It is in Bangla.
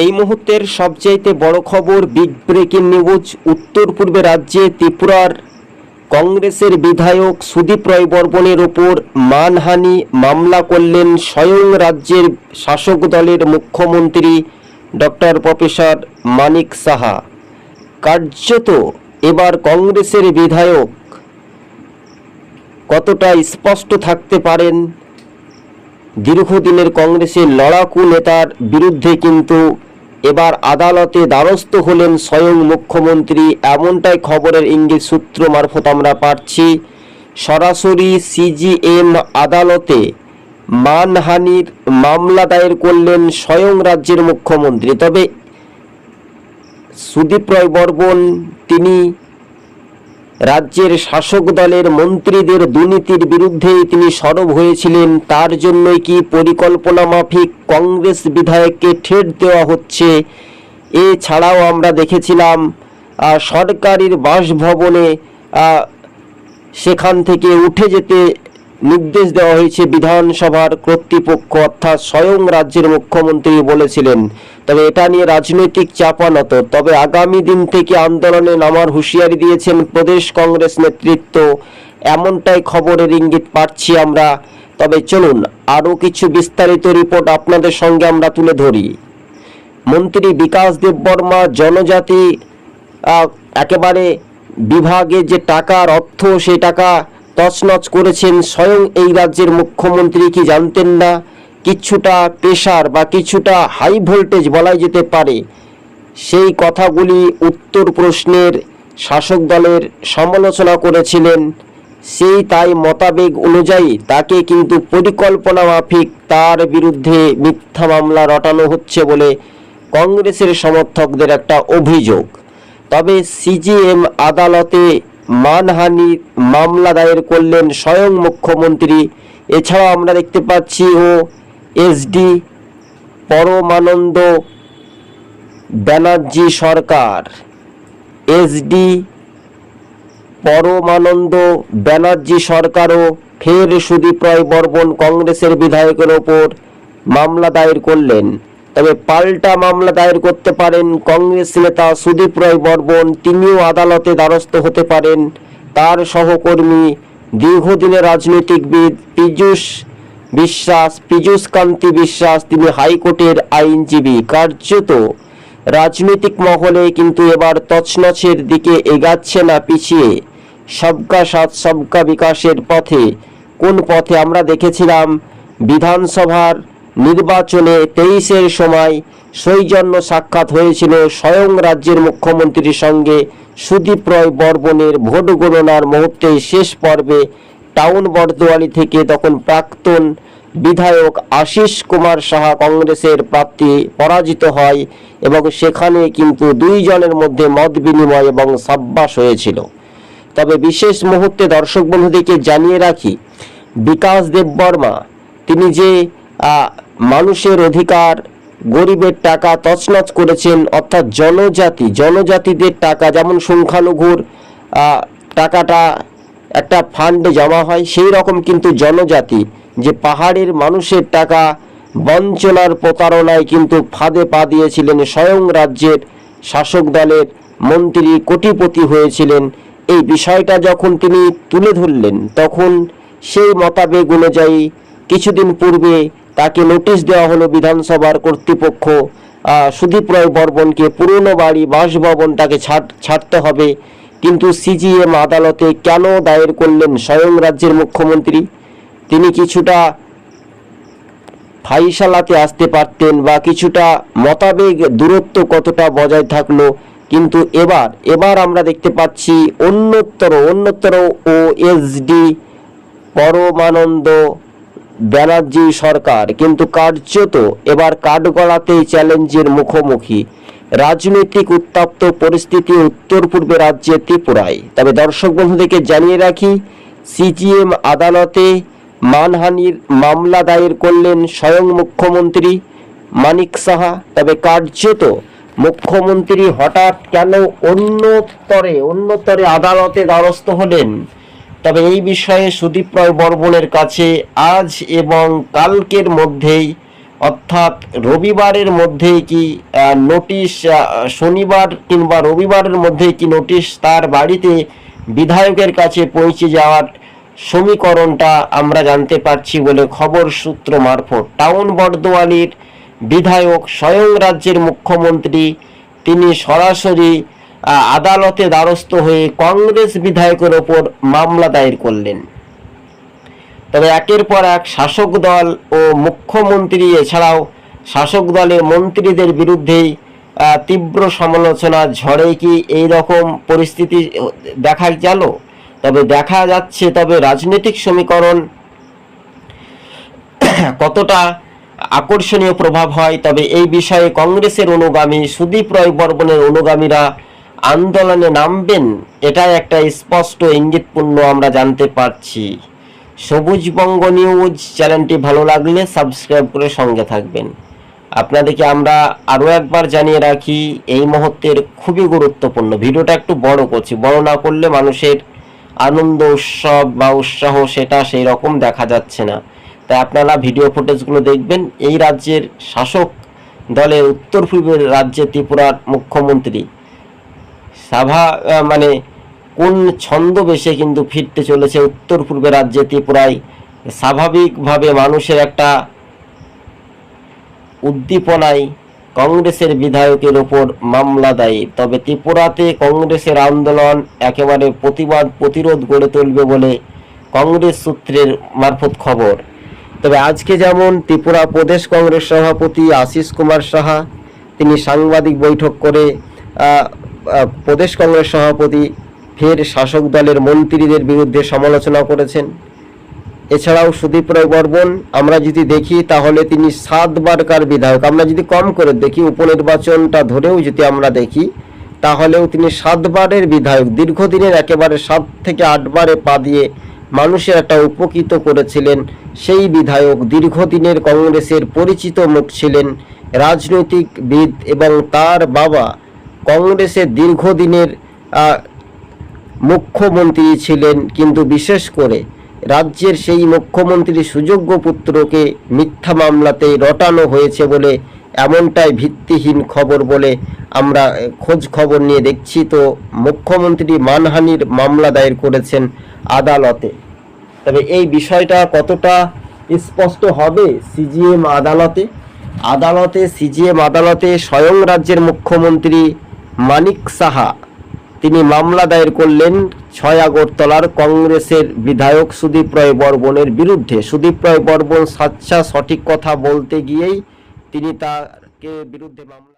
এই মুহূর্তের সবচাইতে বড় খবর বিগ ব্রেকিং নিউজ উত্তর পূর্বে রাজ্যে ত্রিপুরার কংগ্রেসের বিধায়ক সুদীপ রায় বর্মনের ওপর মানহানি মামলা করলেন স্বয়ং রাজ্যের শাসক দলের মুখ্যমন্ত্রী ডক্টর প্রফেসর মানিক সাহা। কার্যত এবার কংগ্রেসের বিধায়ক কতটা স্পষ্ট থাকতে পারেন? দীর্ঘদিনের কংগ্রেসের লড়াকু নেতার বিরুদ্ধে কিন্তু এবার আদালতে দ্বারস্থ হলেন স্বয়ং মুখ্যমন্ত্রী। এমনটাই খবরের ইঙ্গিত সূত্র মারফত আমরা পাচ্ছি। সরাসরি সিজিএম আদালতে মানহানির মামলা দায়ের করলেন স্বয়ং রাজ্যের মুখ্যমন্ত্রী। তবে সুদীপ রায় বর্মন, তিনি রাজ্যের শাসক দলের মন্ত্রীদের দুর্নীতির বিরুদ্ধে তিনি সরব হয়েছিলেন। তার জন্যই কি পরিকল্পনা মাফিক কংগ্রেস বিধায়ককে ঠেট দেওয়া হচ্ছে? এছাড়াও আমরা দেখেছিলাম সরকারের সরকারির বাসভবনে সেখান থেকে উঠে যেতে নির্দেশ দেওয়া হয়েছে বিধানসভার কর্তৃপক্ষ অর্থাৎ স্বয়ং রাজ্যের মুখ্যমন্ত্রী বলেছিলেন। তবে এটা নিয়ে রাজনৈতিক চাপানত। তবে আগামী দিন থেকে আন্দোলনে নামার হুঁশিয়ারি দিয়েছেন প্রদেশ কংগ্রেস নেতৃত্ব। এমনটাই খবরের ইঙ্গিত পাচ্ছি আমরা। তবে চলুন, আরও কিছু বিস্তারিত রিপোর্ট আপনাদের সঙ্গে আমরা তুলে ধরি। মন্ত্রী বিকাশ দেববর্মা জনজাতি একেবারে বিভাগে যে টাকার অর্থ, সেই টাকা তছনছ করেছেন স্বয়ং এই রাজ্যের মুখ্যমন্ত্রী কি জানতেন না? কিছুটা প্রেশার বা কিছুটা হাই ভোল্টেজ বলাই যেতে পারে। সেই কথাগুলি উত্তর প্রশ্নের শাসক দলের সমালোচনা করেছিলেন। সেই তাই মতাবেগ অনুযায়ী তাকে কিন্তু পরিকল্পনা মাফিক তার বিরুদ্ধে মিথ্যা মামলা রটানো হচ্ছে বলে কংগ্রেসের সমর্থকদের একটা অভিযোগ। তবে সিজিএম আদালতে মানহানি মামলা দায়ের করলেন স্বয়ং মুখ্যমন্ত্রী। এছাড়াও আমরা দেখতে পাচ্ছি ও এসডি পরমানন্দ ব্যানার্জি সরকার। এসডি পরমানন্দ ব্যানার্জি সরকারও ফের সুদীপ রায় বর্মন কংগ্রেসের বিধায়কের ওপর মামলা দায়ের করলেন। তবে পাল্টা মামলা দায়ের করতে পারেন কংগ্রেস নেতা সুদীপ রায় বর্মন, তিনিও আদালতে দ্বারস্থ হতে পারেন। তার সহকর্মী দীর্ঘদিনের রাজনৈতিকবিদ পীযূষ বিশ্বাস, পীযূষ কান্তি বিশ্বাস, তিনি হাইকোর্টের আইনজীবী। কার্যত রাজনৈতিক মহলে কিন্তু এবার তছনছের দিকে এগাচ্ছে না, পিছিয়ে। সবকা সাথ, সবকা বিকাশের পথে। কোন পথে? আমরা দেখেছিলাম বিধানসভার নির্বাচনে তেইশের সময় সৌজন্য সাক্ষাৎ হয়েছিল স্বয়ং রাজ্যের মুখ্যমন্ত্রীর সঙ্গে সুদীপ রয় বর্মনের ভোট গণনার মুহূর্তে শেষ পর্বে টাউন বরদোয়ালি থেকে তখন প্রাক্তন বিধায়ক আশিস কুমার সাহা কংগ্রেসের প্রার্থী পরাজিত হয় এবং সেখানে কিন্তু দুইজনের মধ্যে মত বিনিময় এবং সাব্বাস হয়েছিল। তবে বিশেষ মুহূর্তে দর্শক বন্ধুদেরকে জানিয়ে রাখি, বিকাশ দেববর্মা, তিনি যে মানুষের অধিকার, গরিবের টাকা তছনছ করেছেন, অর্থাৎ জনজাতি, জনজাতিদের টাকা, যেমন সংখ্যালঘুর টাকাটা একটা ফান্ডে জমা হয়, সেই রকম কিন্তু জনজাতি, যে পাহাড়ের মানুষের টাকা বঞ্চনার প্রতারণায় কিন্তু ফাঁদে পা দিয়েছিলেন, স্বয়ং রাজ্যের শাসক দলের মন্ত্রী, কোটিপতি হয়েছিলেন। এই বিষয়টা যখন তিনি তুলে ধরলেন, তখন সেই মতাবেগ অনুযায়ী কিছুদিন পূর্বে তাকে নোটিশ দেওয়া হলো বিধানসভার কর্তৃপক্ষ। সুদীপ রায় বর্মনকে পুরনো বাড়ি বাসভবনটাকে ছাড়, ছাড়তে হবে। কিন্তু সিজিএম আদালতে কেন দায়ের করলেন স্বয়ং রাজ্যের মুখ্যমন্ত্রী? তিনি কিছুটা ফাইসালাতে আসতে পারতেন বা কিছুটা মতাবেগ, দূরত্ব কতটা বজায় থাকল। কিন্তু এবার এবার আমরা দেখতে পাচ্ছি অন্যতর অন্যতর ও এসডি পরমানন্দ ব্যানার্জি সরকার, কিন্তু কার্যত এবার কাঠগড়াতেই চ্যালেঞ্জের মুখোমুখি। রাজনৈতিক উত্তপ্ত পরিস্থিতি উত্তর পূর্বে রাজ্যে ত্রিপুরায়। তবে দর্শক বন্ধুদেরকে জানিয়ে রাখি, সিজিএম আদালতে মানহানির মামলা দায়ের করলেন স্বয়ং মুখ্যমন্ত্রী মানিক সাহা। তবে কার্যত মুখ্যমন্ত্রী হঠাৎ কেন অন্যতরে অন্যতরে আদালতে দ্বারস্থ হলেন? তবে এই বিষয়ে সুদীপ রায় বর্মনের কাছে আজ এবং কালকের মধ্যেই, অর্থাৎ রবিবারের মধ্যেই কি নোটিশ শনিবার কিংবা রবিবারের মধ্যেই কি নোটিশ তার বাড়িতে বিধায়কের কাছে পৌঁছে যাওয়ার সমীকরণটা আমরা জানতে পারছি বলে খবর সূত্র মারফত। টাউন বর্দোয়ালির বিধায়ক স্বয়ং রাজ্যের মুখ্যমন্ত্রী, তিনি সরাসরি আদালতে দ্বারস্থ হয়ে কংগ্রেস বিধায়কের ওপর মামলা দায়ের করলেন। তবে একের পর এক শাসক দল ও মুখ্যমন্ত্রী, এছাড়াও শাসক দলের মন্ত্রীদের বিরুদ্ধেই তীব্র সমালোচনা, ঝড়ে কি এই রকম পরিস্থিতি দেখা গেল? তবে দেখা যাচ্ছে, তবে রাজনৈতিক সমীকরণ কতটা আকর্ষণীয় প্রভাব হয়, তবে এই বিষয়ে কংগ্রেসের অনুগামী সুদীপ রায় বর্মনের অনুগামীরা আন্দোলনে নামবেন, এটাই একটা স্পষ্ট ইঙ্গিতপূর্ণ আমরা জানতে পারছি। সবুজ বঙ্গ নিউজ চ্যানেলটি ভালো লাগলে সাবস্ক্রাইব করে সঙ্গে থাকবেন। আপনাদেরকে আমরা আরও একবার জানিয়ে রাখি, এই মুহূর্তের খুবই গুরুত্বপূর্ণ ভিডিওটা একটু বড় করছি। বড় না করলে মানুষের আনন্দ, উৎসব বা উৎসাহ সেটা সেই রকম দেখা যাচ্ছে না। তাই আপনারা ভিডিও ফুটেজগুলো দেখবেন। এই রাজ্যের শাসক দলের উত্তর পূর্বের রাজ্যে ত্রিপুরার মুখ্যমন্ত্রী সাভা মানে কোন ছন্দবেশে কিন্তু ফিরতে চলেছে উত্তর পূর্বে রাজ্যে ত্রিপুরায়। স্বাভাবিকভাবে মানুষের একটা উদ্দীপনায় কংগ্রেসের বিধায়কের ওপর মামলা দায়ের তবে ত্রিপুরাতে কংগ্রেসের আন্দোলন একেবারে প্রতিবাদ, প্রতিরোধ গড়ে তুলবে বলে কংগ্রেস সূত্রের মারফত খবর। তবে আজকে যেমন ত্রিপুরা প্রদেশ কংগ্রেস সভাপতি আশিস কুমার সাহা, তিনি সাংবাদিক বৈঠক করে প্রদেশ কংগ্রেস সভাপতি, ফের শাসক দলের মন্ত্রীদের বিরুদ্ধে সমালোচনা করেছেন। এছাড়াও সুদীপ রায় বর্মন, আমরা যদি দেখি তাহলে তিনি সাতবারকার বিধায়ক। আমরা যদি কম করে দেখি, উপনির্বাচনটা ধরেও যদি আমরা দেখি, তাহলেও তিনি সাতবারের বিধায়ক। দীর্ঘদিনের একেবারে সাত থেকে আটবারে পা দিয়ে মানুষের একটা উপকৃত করেছিলেন সেই বিধায়ক। দীর্ঘদিনের কংগ্রেসের পরিচিত মুখ ছিলেন রাজনৈতিকবিদ এবং তার বাবা কংগ্রেসের দীর্ঘদিনের মুখ্যমন্ত্রী ছিলেন, কিন্তু বিশেষ করে রাজ্যের সেই মুখ্যমন্ত্রী সুযোগ্য পুত্রকে মিথ্যা মামলাতে রটানো হয়েছে বলে এমনটাই ভিত্তিহীন খবর বলে আমরা খোঁজ খবর নিয়ে দেখছি। তো মুখ্যমন্ত্রী মানহানির মামলা দায়ের করেছেন আদালতে। তবে এই বিষয়টা কতটা স্পষ্ট হবে সিজিএম আদালতে? আদালতে, সিজিএম আদালতে স্বয়ং রাজ্যের মুখ্যমন্ত্রী মানিক সাহা। তিনি মামলা দায়ের করলেন ছয় আগরতলার কংগ্রেসের বিধায়ক সুদীপ রায় বর্বনের বিরুদ্ধে। সুদীপ রায় বর্বন সাচ্চা সঠিক কথা বলতে গিয়েই তিনি তাকে বিরুদ্ধে মামলা